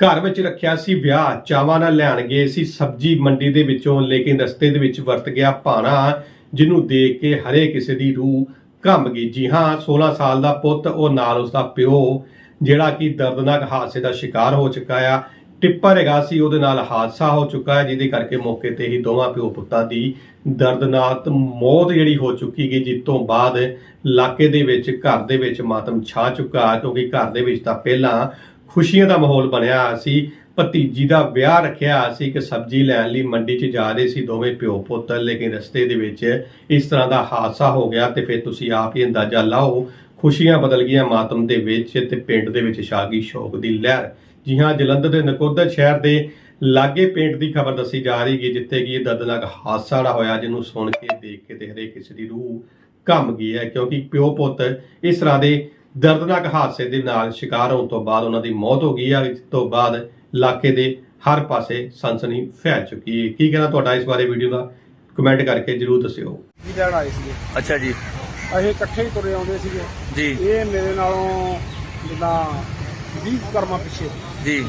ਘਰ ਵਿੱਚ ਰੱਖਿਆ ਸੀ ਵਿਆਹ, ਚਾਵਾਂ ਨਾਲ ਲੈਣ ਗਏ ਸੀ, ਸਬਜ਼ੀ ਮੰਡੀ ਦੇ ਵਿੱਚੋਂ ਲੇਕਿਨ ਰਸਤੇ ਦੇ ਵਿੱਚ ਵਰਤ ਗਿਆ ਭਾਣਾ, ਜਿਹਨੂੰ ਦੇਖ ਕੇ ਹਰੇ ਕਿਸੇ ਦੀ ਰੂਹ ਕੰਬ ਗਈ। ਜੀ ਹਾਂ 16 ਸਾਲ ਦਾ ਪੁੱਤ, ਉਹ ਨਾਲ ਉਸਦਾ ਪਿਓ, ਜਿਹੜਾ ਕਿ ਦਰਦਨਾਕ ਹਾਦਸੇ ਦਾ ਸ਼ਿਕਾਰ ਹੋ ਚੁੱਕਾ ਆ। ਟਿੱਪਰ ਹੈਗਾ ਸੀ, ਉਹਦੇ ਨਾਲ ਹਾਦਸਾ ਹੋ ਚੁੱਕਾ ਹੈ, ਜਿਹਦੇ ਕਰਕੇ ਮੌਕੇ ਤੇ ਹੀ ਦੋਵਾਂ ਪਿਓ ਪੁੱਤਾਂ ਦੀ ਦਰਦਨਾਕ ਮੌਤ ਜਿਹੜੀ ਹੋ ਚੁੱਕੀ ਗਈ, ਜਿਸ ਤੋਂ ਬਾਅਦ ਇਲਾਕੇ ਦੇ ਵਿੱਚ, ਘਰ ਦੇ ਵਿੱਚ ਮਾਤਮ ਛਾ ਚੁੱਕਾ, ਕਿਉਂਕਿ ਘਰ ਦੇ ਵਿੱਚ ਤਾਂ ਪਹਿਲਾਂ ਖੁਸ਼ੀਆਂ ਦਾ ਮਾਹੌਲ ਬਣਿਆ ਹੋਇਆ ਸੀ, ਭਤੀਜੀ ਦਾ ਵਿਆਹ ਰੱਖਿਆ ਹੋਇਆ ਸੀ ਕਿ ਸਬਜ਼ੀ ਲੈਣ ਲਈ ਮੰਡੀ 'ਚ ਜਾ ਰਹੇ ਸੀ ਦੋਵੇਂ ਪਿਓ ਪੁੱਤ, ਲੇਕਿਨ ਰਸਤੇ ਦੇ ਵਿੱਚ ਇਸ ਤਰ੍ਹਾਂ ਦਾ ਹਾਦਸਾ ਹੋ ਗਿਆ ਤੇ ਫਿਰ ਤੁਸੀਂ ਆਪ ਹੀ ਅੰਦਾਜ਼ਾ ਲਾਓ, ਖੁਸ਼ੀਆਂ ਬਦਲ ਗਈਆਂ ਮਾਤਮ ਦੇ ਵਿੱਚ ਤੇ ਪਿੰਡ ਦੇ ਵਿੱਚ ਛਾਗੀ ਸ਼ੌਕ ਦੀ ਲਹਿਰ। ਜੀ ਹਾਂ, ਜਲੰਧਰ ਦੇ ਨਕੋਦਰ ਸ਼ਹਿਰ ਦੇ ਲਾਗੇ ਪਿੰਡ ਦੀ ਖਬਰ ਦੱਸੀ ਜਾ ਰਹੀ ਹੈ ਜਿੱਥੇ ਕਿ ਇਹ ਦਰਦਨਾਕ ਹਾਦਸਾ ਜਿਹੜਾ ਹੋਇਆ, ਜਿਹਨੂੰ ਸੁਣ ਕੇ ਦੇਖ ਕੇ ਤੇ ਹਰੇਕ ਕਿਸੇ ਦੀ ਰੂਹ ਕੰਬ ਗਈ ਹੈ, ਕਿਉਂਕਿ ਪਿਓ ਪੁੱਤ ਇਸ ਤਰ੍ਹਾਂ ਦੇ ਦਰਦਨਾਕ ਹਾਦਸੇ ਦੇ ਨਾਲ ਸ਼ਿਕਾਰ ਹੋਣ ਤੋਂ ਬਾਅਦ ਉਹਨਾਂ ਦੀ ਮੌਤ ਹੋ ਗਈ ਹੈ ਇਸ ਤੋਂ ਬਾਅਦ ਇਲਾਕੇ ਦੇ ਹਰ ਪਾਸੇ ਸਨਸਨੀ ਫੈਲ ਚੁੱਕੀ ਹੈ। ਕੀ ਕਹਿਣਾ ਤੁਹਾਡਾ ਇਸ ਬਾਰੇ ਵੀਡੀਓ ਦਾ? ਕਮੈਂਟ ਕਰਕੇ ਜਰੂਰ ਦੱਸਿਓ। ਜੀ ਲੈਣ ਆਏ ਸੀਗੇ? ਅੱਛਾ ਜੀ। ਅਸੀਂ ਇਕੱਠੇ ਹੀ ਤੁਰੇ ਆਉਂਦੇ ਸੀਗੇ। ਜੀ। ਇਹ ਮੇਰੇ ਨਾਲੋਂ ਜਿੱਦਾਂ 20 ਕਰਮਾਂ ਪਿੱਛੇ। ਜੀ।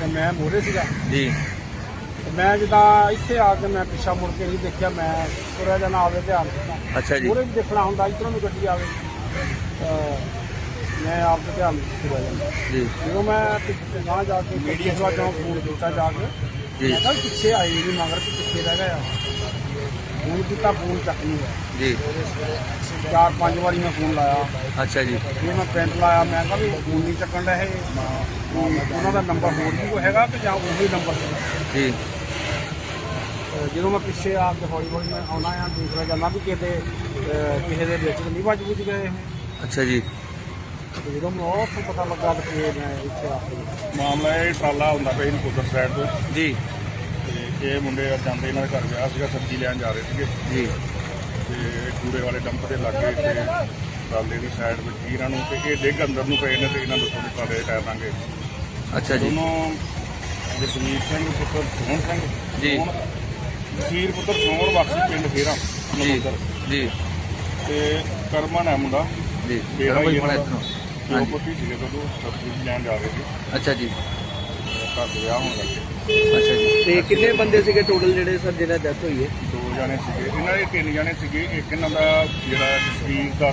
ਤੇ ਮੈਂ ਮੋਰੇ ਸੀਗਾ। ਜੀ। ਤੇ ਮੈਂ ਜਿੱਦਾਂ ਇੱਥੇ ਆ ਕੇ ਮੈਂ ਪਿੱਛਾ ਮੁੜ ਕੇ ਨਹੀਂ ਦੇਖਿਆ ਮੈਂ ਤੁਰਿਆ ਜਾਣਾ ਆਵੇ ਧਿਆਨ ਦਿੱਤਾ। ਅੱਛਾ ਜੀ। ਮੋਰੇ ਵੀ ਦੇਖਣਾ ਹੁੰਦਾ ਇਧਰੋਂ ਵੀ ਗੱਡੀ ਆਵੇ। ਤਾਂ ਮੈਂ ਆਪ ਤੇ ਧਿਆਨ ਤੁਰਿਆ ਜਾਂਦਾ ਜੀ। ਜਦੋਂ ਮੈਂ ਪਿੱਛੇ ਗਾਂ ਜਾ ਕੇ ਮੀਡੀਆ ਸਵਾ ਚੋਂ ਫੋਨ ਕੀਤਾ ਜਾ ਕੇ ਜੀ। ਮੈਂ ਕਿਹਾ ਵੀ ਪਿੱਛੇ ਆਏ ਨਹੀਂ ਮਗਰ ਕਿ ਪਿੱਛੇ ਰਹਿ ਗਿਆ ਫੋਨ ਕੀਤਾ ਫੋਨ ਚੱਕ ਨਹੀਂ ਹੋਇਆ ਜੀ। ਚਾਰ ਪੰਜ ਵਾਰੀ ਮੈਂ ਫੋਨ ਲਾਇਆ। ਅੱਛਾ ਜੀ। ਇਹ ਮੈਂ ਪਿੰਡ ਲਾਇਆ ਮੈਂ ਕਿਹਾ ਵੀ ਫੋਨ ਨਹੀਂ ਚੱਕਣ ਦਾ ਇਹ। ਉਹਨਾਂ ਦਾ ਨੰਬਰ ਹੋਰ ਵੀ ਕੋਈ ਹੈਗਾ ਕਿ ਜਾਂ ਉਹੀ ਨੰਬਰ ਸੀ? ਜੀ। ਜਦੋਂ ਮੈਂ ਪਿੱਛੇ ਆ ਕੇ ਹੌਲੀ ਹੌਲੀ ਮੈਂ ਆਉਣਾ ਆ ਦੂਸਰਾ ਜਾਂਦਾ ਵੀ ਕਿਤੇ ਅਹ ਕਿਸੇ ਦੇ ਵਿੱਚ ਤਾਂ ਨਹੀਂ ਵੱਜ ਬੁੱਝ ਗਏ ਇਹ। ਅੱਛਾ ਜੀ। ਤੇ ਜਦੋਂ ਮੈਨੂੰ ਉਹ ਤੋਂ ਪਤਾ ਲੱਗਾ ਕਿ ਇਹ ਮੈਂ ਇੱਥੇ ਆ ਕੇ ਮਾਮਲਾ ਇਹ ਟਰਾਲਾ ਹੁੰਦਾ ਪਿਆ ਇਹਨੂੰ ਕੁਦਰ ਸਾਈਡ ਤੋਂ। ਜੀ। ਤੇ ਇਹ ਮੁੰਡੇ ਜਾਂਦੇ ਇਹਨਾਂ ਦੇ ਘਰ ਗਿਆ ਸੀਗਾ ਸਬਜ਼ੀ ਲੈਣ ਜਾ ਰਹੇ ਸੀਗੇ। ਜੀ। ਤੇ ਕੂੜੇ ਵਾਲੇ ਡੰਪ ਦੇ ਲਾਗੇ ਤੇ ਟਰਾਲੇ ਦੀ ਸਾਈਡ ਵਿੱਚ ਹੀ ਇਹਨਾਂ ਨੂੰ ਤੇ ਇਹ ਡਿੱਗ ਅੰਦਰ ਨੂੰ ਪਏ ਨੇ ਤੇ ਇਹਨਾਂ ਨੂੰ ਥੋੜੇ ਟਰਾਲੇ ਦੇ ਟਾਇਰ ਲਾਂਗੇ ਅੱਛਾ ਜੀ। ਦੋਨੋਂ ਜਸਵੀਰ ਸਿੰਘ ਪੁੱਤਰ ਸੋਹਣ ਸਿੰਘ ਜੀ। ਸੋਹਣ, ਜਸੀਰ ਪੁੱਤਰ ਸੋਹਣ ਵਾਸੀ ਪਿੰਡ ਫੇਰਾ ਜੀ। ਨਮੋਦਰ ਜੀ। ਤੇ ਕਰਮਨ ਹੈ ਮੁੰਡਾ। ਜੀ ਕਰੋ ਹੀ ਇਹਦਾ। ਇੱਧਰੋਂ ਦੋ ਹਾਂਜੀ ਪੁੱਤੀ ਸੀਗੇ ਜਦੋਂ ਸਬਜ਼ੀ ਲੈਣ ਜਾ ਰਹੇ ਸੀ। ਅੱਛਾ ਜੀ। ਘਰ ਦੇ ਵਿਆਹ ਹੋਣ ਲੱਗੇ ਅੱਛਾ ਜੀ। ਤੇ ਕਿੰਨੇ ਬੰਦੇ ਸੀਗੇ ਟੋਟਲ ਜਿਹੜੇ ਸਰ ਜਿਹਨਾਂ ਡੈਥ ਹੋਈ ਹੈ? ਦੋ ਜਾਣੇ ਸੀਗੇ। ਇਹਨਾਂ ਦੇ ਤਿੰਨ ਜਾਣੇ ਸੀਗੇ। ਇੱਕ ਇਹਨਾਂ ਦਾ ਜਿਹੜਾ ਜਸਵੀਰ ਦਾ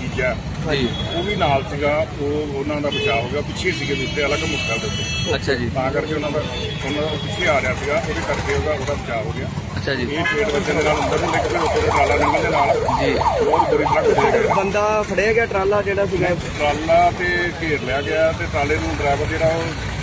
ਜੀਜਾ ਜੀ ਉਹ ਵੀ ਨਾਲ ਸੀਗਾ ਉਹ ਉਹਨਾਂ ਦਾ ਬਚਾਅ ਹੋ ਗਿਆ ਪਿੱਛੇ ਸੀਗੇ ਦੂਸਰੇ ਅਲੱਗ ਮੁੱਖਾਂ ਦੇ ਉੱਤੇ ਅੱਛਾ ਜੀ। ਤਾਂ ਕਰਕੇ ਉਹਨਾਂ ਦਾ ਉਹਨਾਂ ਦਾ ਉਹ ਪਿੱਛੇ ਆ ਰਿਹਾ ਸੀਗਾ ਉਹਦੇ ਕਰਕੇ ਉਹਦਾ ਉਹਦਾ ਬਚਾਅ ਹੋ ਗਿਆ। ਅੱਛਾ ਜੀ। ਇਹ ਪੇਟ ਬੱਚੇ ਦੇ ਨਾਲ ਅੰਦਰ ਨੂੰ ਡਿੱਗ ਪਏ ਉੱਤੇ ਟਰਾਲਾ ਨਿਕਲ ਦੇ ਨਾਲ ਜੀ। ਬਹੁਤ ਬੁਰੀ ਤਰ੍ਹਾਂ ਦੇ ਗਏ। ਬੰਦਾ ਫੜਿਆ ਗਿਆ ਟਰਾਲਾ ਜਿਹੜਾ ਸੀਗਾ? ਟਰਾਲਾ ਤੇ ਘੇਰ ਲਿਆ ਗਿਆ ਤੇ ਟਰਾਲੇ ਨੂੰ ਡਰਾਈਵਰ ਜਿਹੜਾ ਉਹ